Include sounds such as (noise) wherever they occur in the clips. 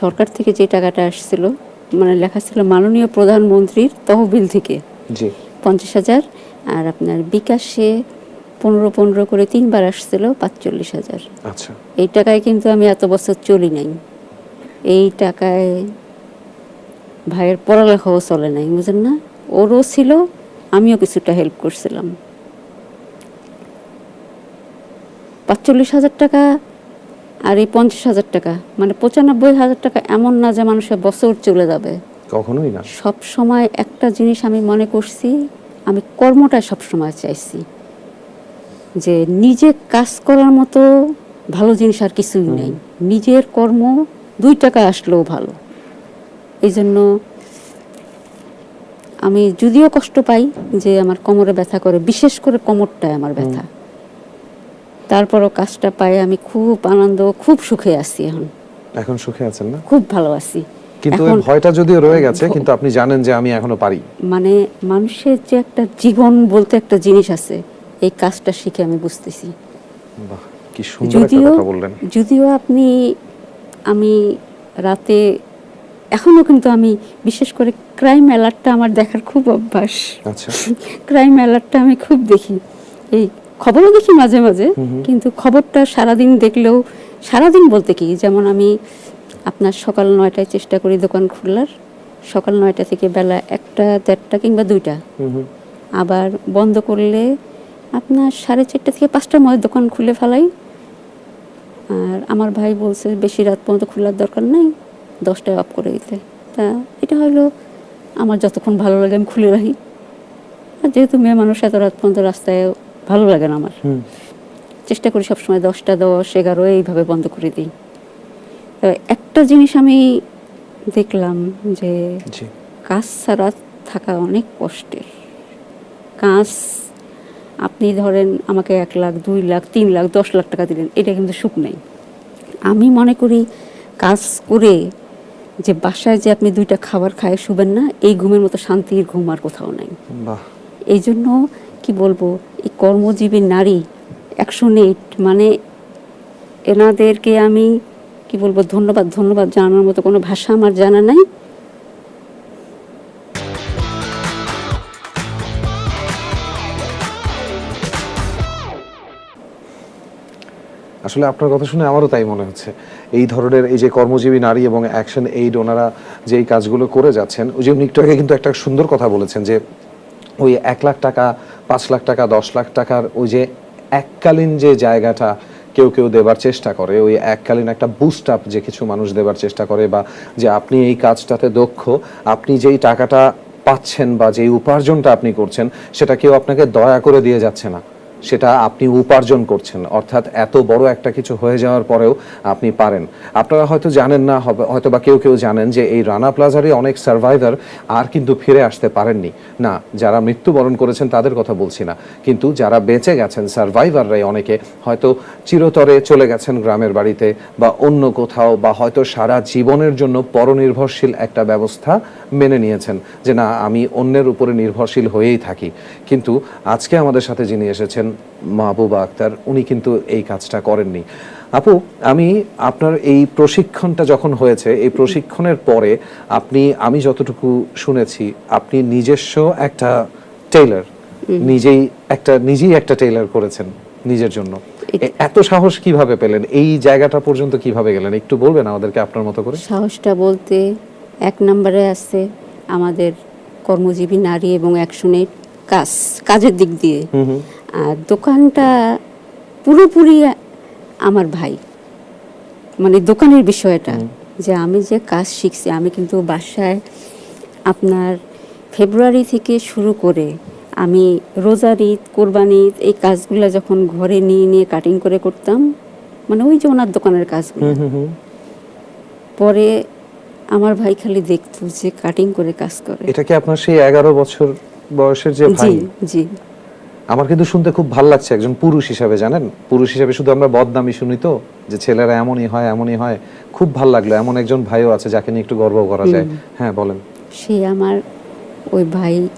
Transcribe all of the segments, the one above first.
সরকার থেকে যে টাকাটা আসছিল মানে লেখা ছিল মাননীয় প্রধানমন্ত্রীর তহবিল থেকে। পঞ্চাশ হাজার আর আপনার বিকাশে পনেরো পনেরো করে তিনবার আসছিল পাঁচচল্লিশ হাজার। আচ্ছা। এই টাকায় কিন্তু আমি এত বছর চলি নাই। এই টাকায় ভাইয়ের পড়ালেখাও চলে নাই বুঝেন না? ওরও ছিল আমিও কিছুটা হেল্প করছিলাম। পাঁচচল্লিশ হাজার টাকা আর এই পঞ্চাশ হাজার টাকা মানে পঁচানব্বই হাজার টাকা এমন না যে মানুষের বছর চলে যাবে। কখনোই না। সব সময় একটা জিনিস আমি মনে করছি আমি কর্মটা সব সময় চাইছি যে নিজে কাজ করার মতো ভালো জিনিস আর কিছুই নেই। নিজের কর্ম দুই টাকা আসলেও ভালো। এই জন্য আমি যদিও কষ্ট পাই যে আমার কোমরে ব্যথা করে বিশেষ করে কোমরটায় আমার ব্যথা। তারপরও কাজটা পাই আমি খুব আনন্দ খুব সুখে আছি এখন। এখন সুখে আছেন না? খুব ভালো আছি। কিন্তু ভয়টা যদিও রয়ে গেছে কিন্তু আপনি জানেন যে আমি এখনও পারি। মানে মানুষের যে একটা জীবন বলতে একটা জিনিস আছে এই কাজটা শিখে আমি বুঝতেছি। বাহ কি সুন্দর একটা যদিও কথা বললেন। যদিও আপনি আমি রাতে এখনও কিন্তু আমি বিশেষ করে ক্রাইম অ্যালার্টটা আমার দেখার খুব অভ্যাস। আচ্ছা। (laughs) ক্রাইম অ্যালার্টটা আমি খুব দেখি। এই খবরও দেখি মাঝে মাঝে কিন্তু খবরটা সারাদিন দেখলেও সারাদিন বলতে কি যেমন আমি আপনার সকাল নয়টায় চেষ্টা করি দোকান খোলার সকাল নয়টা থেকে বেলা একটা দেড়টা কিংবা দুইটা। আবার বন্ধ করলে আপনার সাড়ে চারটা থেকে পাঁচটার মধ্যে দোকান খুলে ফেলাই। আর আমার ভাই বলছে বেশি রাত পর্যন্ত খোলার দরকার নেই দশটায় অফ করে দিতে। তা এটা হলো আমার যতক্ষণ ভালো লাগে আমি খুলে রাখি। আর যেহেতু মেয়ে মানুষ এত রাত পর্যন্ত রাস্তায় ভালো লাগে না আমার। চেষ্টা করি সবসময় দশটা দশ এগারো এইভাবে বন্ধ করে দিই। তো একটা জিনিস আমি দেখলাম যে কাজ ছাড়া থাকা অনেক কষ্টের। কাজ আপনি ধরেন আমাকে এক লাখ দুই লাখ তিন লাখ দশ লাখ টাকা দিলেন এটা কিন্তু সুখ নেই। আমি মনে করি কাজ করে যে বাসায় যে আপনি দুইটা খাবার খায় শুবেন না এই ঘুমের মতো শান্তির ঘুম আর কোথাও নাই। বাহ। এই জন্য কি বলব কর্মজীবী নারী একশো এইট মানে এনাদেরকে আমি, কি বলব, ধন্যবাদ ধন্যবাদ জানানোর মতো কোনো ভাষা আমার জানা নাই। আসলে আপনার কথা শুনে আমারও তাই মনে হচ্ছে। এই ধরনের এই যে কর্মজীবী নারী এবং অ্যাকশন এইড ওনারা যে এই কাজগুলো করে যাচ্ছেন, ওই যে উনি কিন্তু একটা সুন্দর কথা বলেছেন যে ওই এক লাখ টাকা পাঁচ লাখ টাকা, দশ লাখ টাকার ওই যে এককালীন যে জায়গাটা কেউ কেউ দেবার চেষ্টা করে, ওই এককালীন একটা বুস্ট আপ যে কিছু মানুষ দেবার চেষ্টা করে বা যে আপনি এই কাজটাতে দক্ষ, আপনি যেই টাকাটা পাচ্ছেন বা যেই উপার্জনটা আপনি করছেন, সেটা কেউ আপনাকে দয়া করে দিয়ে যাচ্ছে না। সেটা আপনি উপার্জন করছেন। অর্থাৎ এত বড় একটা কিছু হয়ে যাওয়ার পরেও আপনি পারেন। আপনারা হয়তো জানেন না হয়তো বা কেউ কেউ জানেন যে এই রানা প্লাজারই অনেক সার্ভাইভার আর কিন্তু ফিরে আসতে পারেননি। না, যারা মৃত্যুবরণ করেছেন তাদের কথা বলছি না। কিন্তু যারা বেঁচে গেছেন সার্ভাইভাররাই অনেকে, হয়তো চিরতরে চলে গেছেন গ্রামের বাড়িতে বা অন্য কোথাও বা হয়তো সারা জীবনের জন্য পরনির্ভরশীল একটা ব্যবস্থা মেনে নিয়েছেন যে না, আমি অন্যের উপরে নির্ভরশীল হয়েই থাকি। কিন্তু আজকে আমাদের সাথে যিনি এসেছেন মাহবুবা আক্তার উনি কিন্তু এই কাজটা করেননি। আপু আমি আপনার এই প্রশিক্ষণটা যখন হয়েছে এই প্রশিক্ষণের পরে আপনি আমি যতটুকু শুনেছি আপনি নিজস্ব একটা টেইলার নিজেই একটা নিজেই একটা টেইলার করেছেন নিজের জন্য। এত সাহস কীভাবে পেলেন? এই জায়গাটা পর্যন্ত কীভাবে গেলেন? একটু বলবেন আমাদেরকে আপনার মতো করে। সাহসটা বলতে এক নম্বরে আছে আমাদের কর্মজীবী নারী এবং একশনের কাজ কাজের দিক দিয়ে। আর দোকানটা পুরোপুরি আমার ভাই। মানে দোকানের বিষয়টা যে আমি যে কাজ শিখছি আমি কিন্তু বাসায় আপনার ফেব্রুয়ারি থেকে শুরু করে আমি রোজার ঈদ কোরবানি ঈদ এই কাজগুলো যখন ঘরে নিয়ে নিয়ে কাটিং করে করতাম মানে ওই যে ওনার দোকানের কাজগুলো। পরে আমার ভাই খালি দেখতো যে কাটিং করে কাজ করে। এটা কি আপনার সেই এগারো বছর বয়সের যে জি ভাই? জি। আমার কিন্তু শুনতে খুব ভালো লাগছে একজন পুরুষ হিসাবে জানেন? পুরুষ হিসাবে শুধু আমরা বদনামি শুনি তো যে ছেলেরা এমনই হয় এমনই হয়। খুব ভালো লাগল এমন একজন ভাইও আছে যাকে নিয়ে একটু গর্ব করা যায়। হ্যাঁ বলেন। সে আমার ওই ভাই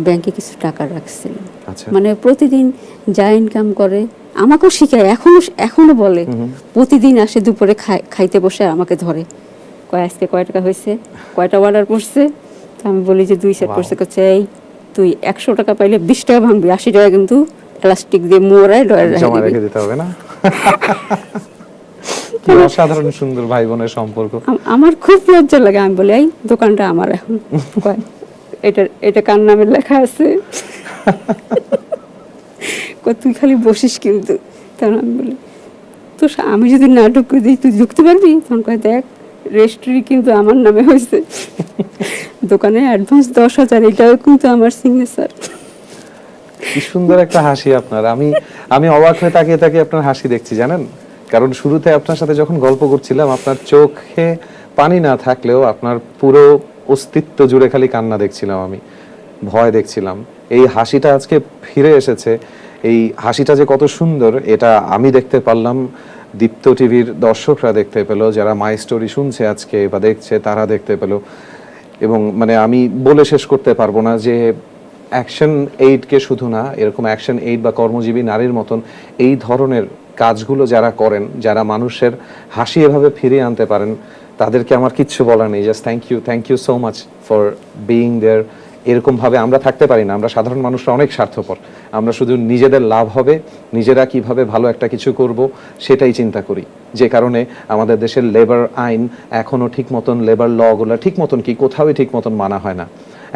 ব্যাংকে কিছু টাকা রাখছিল। আচ্ছা। মানে প্রতিদিন যা ইনকাম করে আমাকেও শিখায় এখনও এখনও বলে। প্রতিদিন আসে দুপুরে খাই খাইতে বসে আমাকে ধরে। কয় আজকে কয় টাকা হয়েছে? কয়টা অর্ডার করছে তো আমি বলি যে দুই সেট. করছে করছে এই তুই একশো টাকা পাইলে বিশ টাকা ভাঙবি আশি টাকা কিন্তু এলাস্টিক দিয়ে মোড়ায় ডয়ার জমা রেখে দিতে হবে না? (laughs) কি অসাধারণ সুন্দর ভাই বোনের সম্পর্ক আমার খুব লজ্জা লাগে আমি বলি এই দোকানটা আমার এখন। (laughs) এটা এটা কার নামে লেখা আছে? (laughs) তুই খালি বসিস কিন্তু। তখন আমি বলি তো আমি যদি না ঢুকতে দিই তুই ঢুকতে পারবি? তখন কয় দেখ রেজিস্ট্রি কিন্তু আমার নামে হয়েছে। দোকানে অ্যাডভান্স দশ হাজার, এটাও কিন্তু আমার সিগনেচার কি সুন্দর একটা হাসি আপনার। আমি আমি অবাক হয়ে তাকিয়ে তাকিয়ে আপনার হাসি দেখছি, জানেন? কারণ শুরুতে আপনার সাথে যখন গল্প করছিলাম, আপনার চোখে পানি না থাকলেও আপনার পুরো অস্তিত্ব জুড়ে খালি কান্না দেখছিলাম আমি, ভয় দেখছিলাম। এই হাসিটা আজকে ফিরে এসেছে। এই হাসিটা যে কত সুন্দর, এটা আমি দেখতে পারলাম দীপ্ত টিভির দর্শকরা দেখতে পেল, যারা মাই স্টোরি শুনছে আজকে বা দেখছে, তারা দেখতে পেল। এবং মানে আমি বলে শেষ করতে পারব না যে অ্যাকশন এইডকে শুধু না, এরকম অ্যাকশন এইড বা কর্মজীবী নারীর মতন এই ধরনের কাজগুলো যারা করেন, যারা মানুষের হাসি এভাবে ফিরিয়ে আনতে পারেন, তাদেরকে আমার কিচ্ছু বলার নেই। Just thank you thank you so much for being there এরকম ভাবে আমরা থাকতে পারি না। আমরা সাধারণ মানুষরা অনেক স্বার্থপর। আমরা শুধু নিজেদের লাভ হবে, নিজেরা কীভাবে ভালো একটা কিছু করব সেটাই চিন্তা করি। যে কারণে আমাদের দেশের লেবার আইন এখনও ঠিক মতন লেবার লগুলো ঠিক মতন কি কোথাও ঠিক মতন মানা হয় না।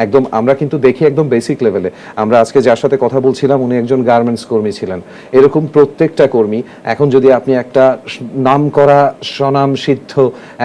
একদম, আমরা কিন্তু দেখি একদম বেসিক লেভেলে আমরা আজকে যার সাথে কথা বলছিলাম, উনি একজন গার্মেন্টস কর্মী ছিলেন। এরকম প্রত্যেকটা কর্মী, এখন যদি আপনি একটা নাম করা স্বনাম সিদ্ধ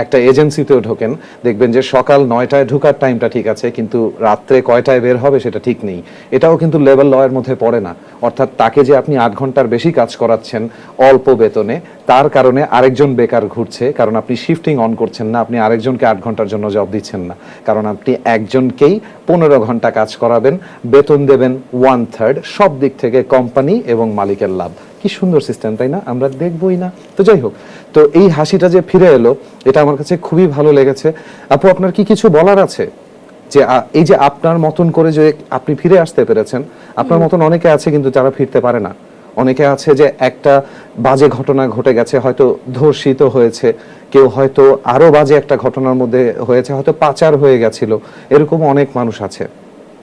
একটা এজেন্সিতেও ঢোকেন, দেখবেন যে সকাল নয়টায় ঢোকার টাইমটা ঠিক আছে, কিন্তু রাত্রে কয়টায় বের হবে সেটা ঠিক নেই। এটাও কিন্তু লেভেল লয়ের মধ্যে পড়ে না। অর্থাৎ তাকে যে আপনি আট ঘণ্টার বেশি কাজ করাচ্ছেন অল্প বেতনে, তার কারণে আরেকজন বেকার ঘুরছে, কারণ আপনি শিফটিং অন করছেন না, আপনি আরেকজনকে আট ঘণ্টার জন্য জব দিচ্ছেন না। কারণ আপনি একজনকেই পনেরো ঘণ্টা কাজ করাবেন, বেতন দেবেন ওয়ান থার্ড সব দিক থেকে কোম্পানি এবং মালিকের লাভ। কি সুন্দর সিস্টেম তাই না? আমরা দেখবই না। তো যাই হোক, তো এই হাসিটা যে ফিরে এলো, এটা আমার কাছে খুবই ভালো লেগেছে। আপু, আপনার কি কিছু বলার আছে? যে এই যে আপনার মতন করে যে আপনি ফিরে আসতে পেরেছেন, আপনার মতন অনেকে আছে কিন্তু যারা ফিরতে পারে না। অনেকে আছে যে একটা বাজে ঘটনা ঘটে গেছে, হয়তো ধর্ষিত হয়েছে, কেউ হয়তো আরও বাজে একটা ঘটনার মধ্যে হয়েছে, হয়তো পাচার হয়ে গেছিল, এরকম অনেক মানুষ আছে।